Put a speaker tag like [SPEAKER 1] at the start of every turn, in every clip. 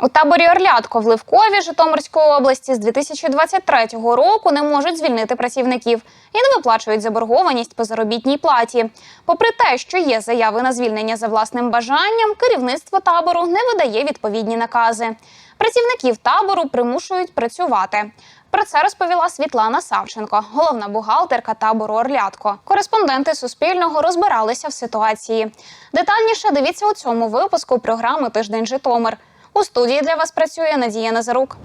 [SPEAKER 1] У таборі Орлятко в Ливкові Житомирської області з 2023 року не можуть звільнити працівників і не виплачують заборгованість по заробітній платі. Попри те, що є заяви на звільнення за власним бажанням, керівництво табору не видає відповідні накази. Працівників табору примушують працювати. Про це розповіла Світлана Савченко, головна бухгалтерка табору Орлятко. Кореспонденти Суспільного розбиралися в ситуації. Детальніше дивіться у цьому випуску програми Тиждень Житомир. У студії для вас працює Надія Назарук.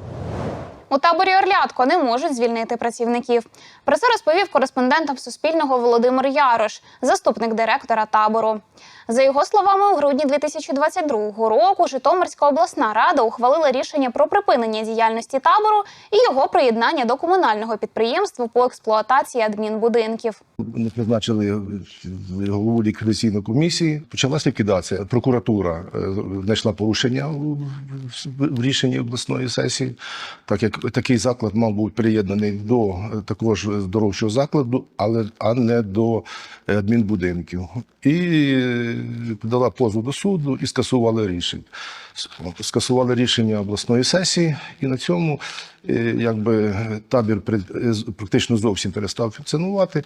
[SPEAKER 1] У таборі Орлятко не можуть звільнити працівників. Про це розповів кореспондентам Суспільного Володимир Ярош, заступник директора табору. За його словами, у грудні 2022 року Житомирська обласна рада ухвалила рішення про припинення діяльності табору і його приєднання до комунального підприємства по експлуатації адмінбудинків.
[SPEAKER 2] Ми призначили голову ліквідаційної комісії. Почалася ліквідація. Прокуратура е, знайшла порушення в рішенні обласної сесії, так як такий заклад мав бути приєднаний до е, також здоровчого закладу, але а не до е, адмінбудинків. І е, подала позов до суду і скасували рішення. Скасували рішення обласної сесії, і на цьому е, якби табір е, практично зовсім перестав функціонувати.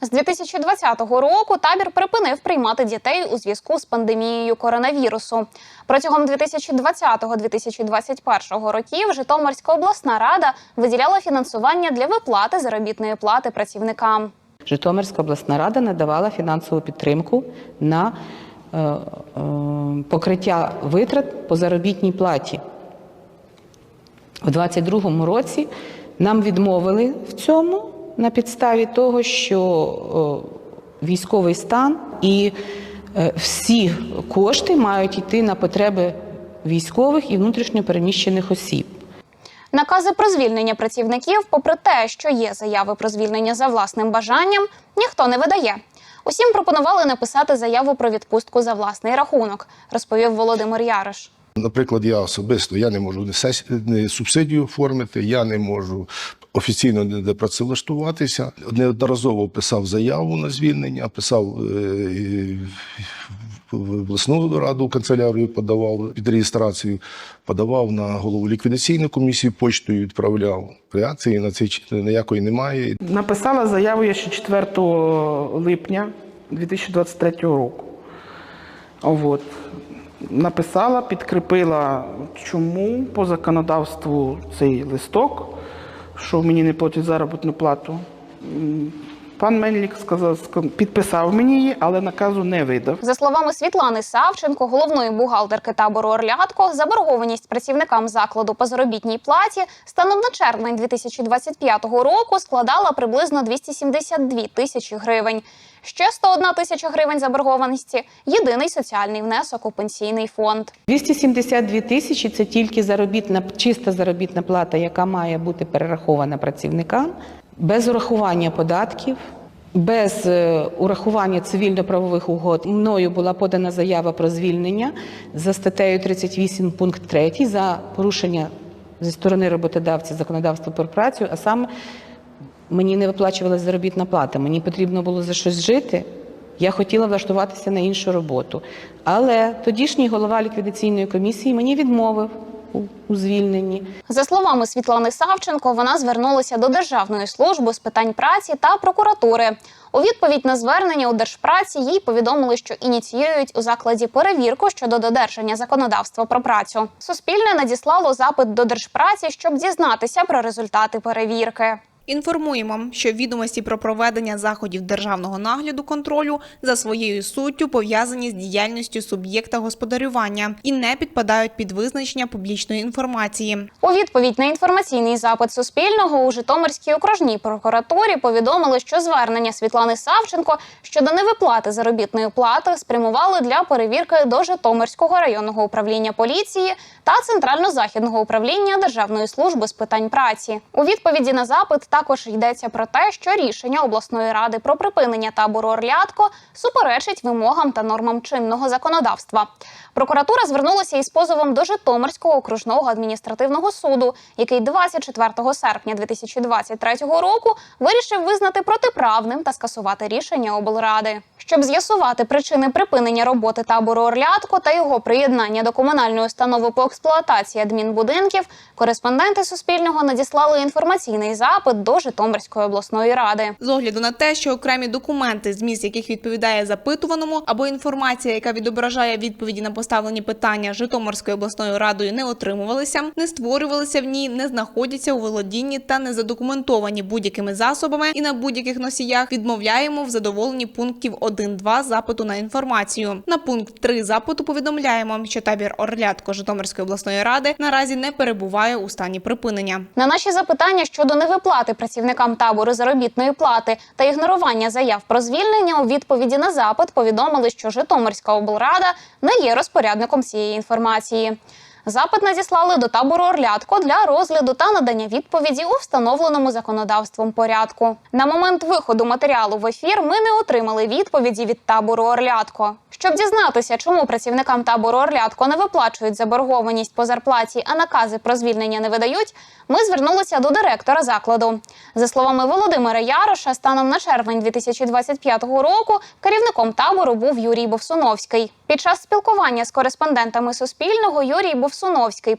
[SPEAKER 1] З 2020 року табір припинив приймати дітей у зв'язку з пандемією коронавірусу. Протягом 2020-2021 років Житомирська обласна рада виділяла фінансування для виплати заробітної плати працівникам.
[SPEAKER 3] Житомирська обласна рада надавала фінансову підтримку на е, е, покриття витрат по заробітній платі. У 2022 році нам відмовили в цьому на підставі того, що е, військовий стан і е, всі кошти мають йти на потреби військових і внутрішньопереміщених осіб.
[SPEAKER 1] Накази про звільнення працівників, попри те, що є заяви про звільнення за власним бажанням, ніхто не видає. Усім пропонували написати заяву про відпустку за власний рахунок, розповів Володимир Ярош.
[SPEAKER 2] Наприклад, я особисто я не можу сес- субсидію оформити, я не можу офіційно ніде працевлаштуватися. Неодноразово писав заяву на звільнення, писав е, і в обласну раду канцелярію, подавав під реєстрацію, подавав на голову ліквідаційної комісії, почтою відправляв. Реакції на це ніякої немає.
[SPEAKER 4] Написала заяву я ще 4 липня 2023 року. От. Написала, підкріпила, чому по законодавству цей листок, що мені не платять заробітну плату. Пан Мельник сказав, ска- підписав мені її, але наказу не видав.
[SPEAKER 1] За словами Світлани Савченко, головної бухгалтерки табору Орлятко, заборгованість працівникам закладу по заробітній платі станом на червень 2025 року складала приблизно 272 тисячі гривень. Ще 101 тисяча гривень заборгованості єдиний соціальний внесок у пенсійний фонд.
[SPEAKER 3] 272 тисячі це тільки заробітна чиста заробітна плата, яка має бути перерахована працівникам, без урахування податків. Без е, урахування цивільно-правових угод мною була подана заява про звільнення за статтею 38 пункт 3 за порушення зі сторони роботодавця законодавства про працю, а саме мені не виплачувалася заробітна плата, мені потрібно було за щось жити. Я хотіла влаштуватися на іншу роботу. Але тодішній голова ліквідаційної комісії мені відмовив у, звільненні.
[SPEAKER 1] За словами Світлани Савченко, вона звернулася до Державної служби з питань праці та прокуратури. У відповідь на звернення у Держпраці їй повідомили, що ініціюють у закладі перевірку щодо додержання законодавства про працю. Суспільне надіслало запит до Держпраці, щоб дізнатися про результати перевірки.
[SPEAKER 5] Інформуємо, що відомості про проведення заходів державного нагляду контролю за своєю суттю пов'язані з діяльністю суб'єкта господарювання і не підпадають під визначення публічної інформації.
[SPEAKER 1] У відповідь на інформаційний запит Суспільного у Житомирській окружній прокуратурі повідомили, що звернення Світлани Савченко щодо невиплати заробітної плати спрямували для перевірки до Житомирського районного управління поліції та Центрально-західного управління Державної служби з питань праці. У відповіді на запит також йдеться про те, що рішення обласної ради про припинення табору Орлятко суперечить вимогам та нормам чинного законодавства. Прокуратура звернулася із позовом до Житомирського окружного адміністративного суду, який 24 серпня 2023 року вирішив визнати протиправним та скасувати рішення облради. Щоб з'ясувати причини припинення роботи табору Орлятко та його приєднання до комунальної установи по експлуатації адмінбудинків, кореспонденти Суспільного надіслали інформаційний запит до Житомирської обласної ради.
[SPEAKER 5] З огляду на те, що окремі документи, зміст яких відповідає запитуваному, або інформація, яка відображає відповіді на поставлені питання Житомирською обласною радою, не отримувалися, не створювалися в ній, не знаходяться у володінні та не задокументовані будь-якими засобами і на будь-яких носіях, відмовляємо в задоволенні пунктів 1-2 запиту на інформацію. На пункт 3 запиту повідомляємо, що табір Орлятко Житомирської обласної ради наразі не перебуває у стані припинення.
[SPEAKER 1] На наші запитання щодо невиплати працівникам табору заробітної плати та ігнорування заяв про звільнення у відповіді на запит повідомили, що Житомирська облрада не є розпорядником цієї інформації. Запит надіслали до табору Орлятко для розгляду та надання відповіді у встановленому законодавством порядку. На момент виходу матеріалу в ефір ми не отримали відповіді від табору Орлятко. Щоб дізнатися, чому працівникам табору Орлятко не виплачують заборгованість по зарплаті, а накази про звільнення не видають, ми звернулися до директора закладу. За словами Володимира Яроша, станом на червень 2025 року керівником табору був Юрій Бовсуновський. Під час спілкування з кореспондентами Суспільного Юрій Бовсуновський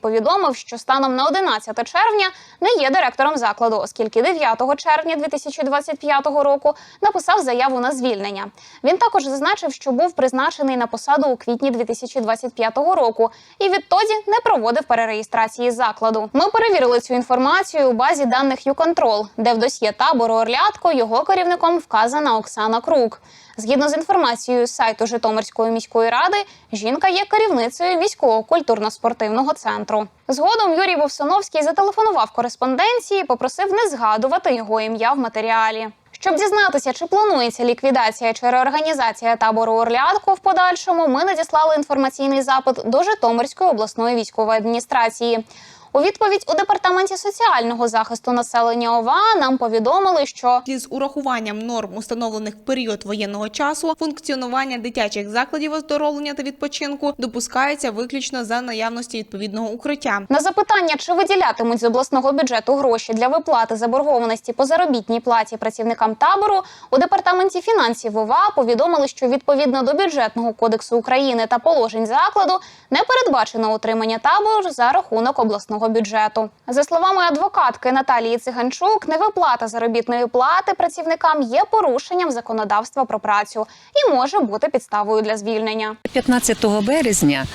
[SPEAKER 1] повідомив, що станом на 11 червня не є директором закладу, оскільки 9 червня 2025 року написав заяву на звільнення. Він також зазначив, що був призначений на посаду у квітні 2025 року і відтоді не проводив перереєстрації закладу. Ми перевірили цю інформацію у базі даних «Юконтрол», де в досьє табору Орлятко його керівником вказана Оксана Крук. Згідно з інформацією з сайту Житомирської міської ради, жінка є керівницею міського культурно-спортивного центру. Згодом Юрій Вовсоновський зателефонував кореспонденції, попросив не згадувати його ім'я в матеріалі. Щоб дізнатися, чи планується ліквідація чи реорганізація табору Орлятко в подальшому, ми надіслали інформаційний запит до Житомирської обласної військової адміністрації. У відповідь у департаменті соціального захисту населення ОВА нам повідомили, що
[SPEAKER 5] з урахуванням норм, установлених в період воєнного часу, функціонування дитячих закладів оздоровлення та відпочинку допускається виключно за наявності відповідного укриття.
[SPEAKER 1] на запитання, чи виділятимуть з обласного бюджету гроші для виплати заборгованості по заробітній платі працівникам табору, у департаменті фінансів ОВА повідомили, що відповідно до бюджетного кодексу України та положень закладу не передбачено утримання табору за рахунок обласного бюджету. За словами адвокатки Наталії Циганчук, невиплата заробітної плати працівникам є порушенням законодавства про працю і може бути підставою для звільнення.
[SPEAKER 6] 15 березня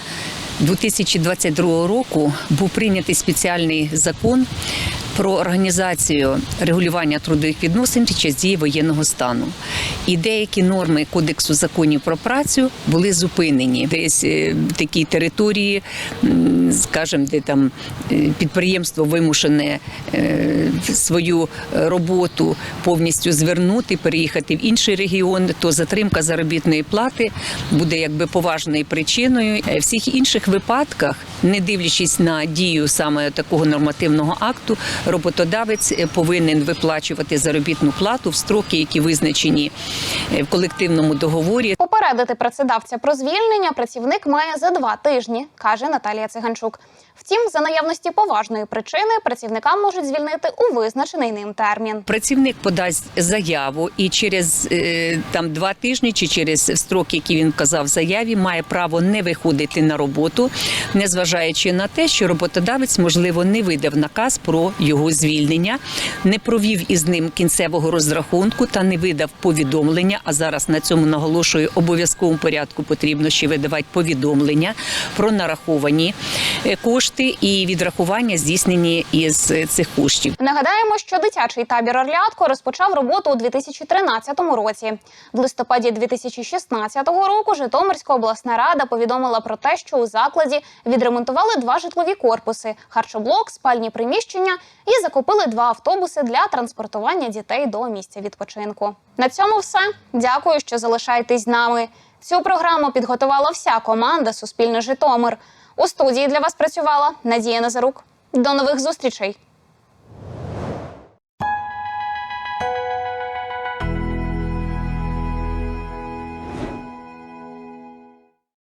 [SPEAKER 6] 2022 року був прийнятий спеціальний закон про організацію регулювання трудових відносин під час дії воєнного стану. І деякі норми Кодексу законів про працю були зупинені. Десь е, в такій території, скажімо, де там е, підприємство вимушене е, свою роботу повністю звернути, переїхати в інший регіон, то затримка заробітної плати буде якби поважною причиною. Всіх інших випадках, не дивлячись на дію саме такого нормативного акту, роботодавець е, повинен виплачувати заробітну плату в строки, які визначені е, в колективному договорі.
[SPEAKER 1] Попередити працедавця про звільнення працівник має за два тижні, каже Наталія Циганчук. Втім, за наявності поважної причини працівника можуть звільнити у визначений ним термін.
[SPEAKER 6] Працівник подасть заяву і через е, там два тижні чи через строки, які він вказав заяві, має право не виходити на роботу, незважаючи на те, що роботодавець можливо не видав наказ про його звільнення, не провів із ним кінцевого розрахунку та не видав повідомлення. А зараз на цьому наголошую обов'язковому порядку потрібно ще видавати повідомлення про нараховані е, кошти і відрахування здійснені із е, цих коштів.
[SPEAKER 1] Нагадаємо, що дитячий табір Орлятко розпочав роботу у 2013 році. В листопаді 2016 року Житомирська обласна рада повідомила про те, що у закладі відремонтували два житлові корпуси, харчоблок, спальні приміщення і закупили два автобуси для транспортування дітей до місця відпочинку. На цьому все. Дякую, що залишаєтесь з нами. Цю програму підготувала вся команда Суспільне Житомир. У студії для вас працювала Надія Назарук. До нових зустрічей.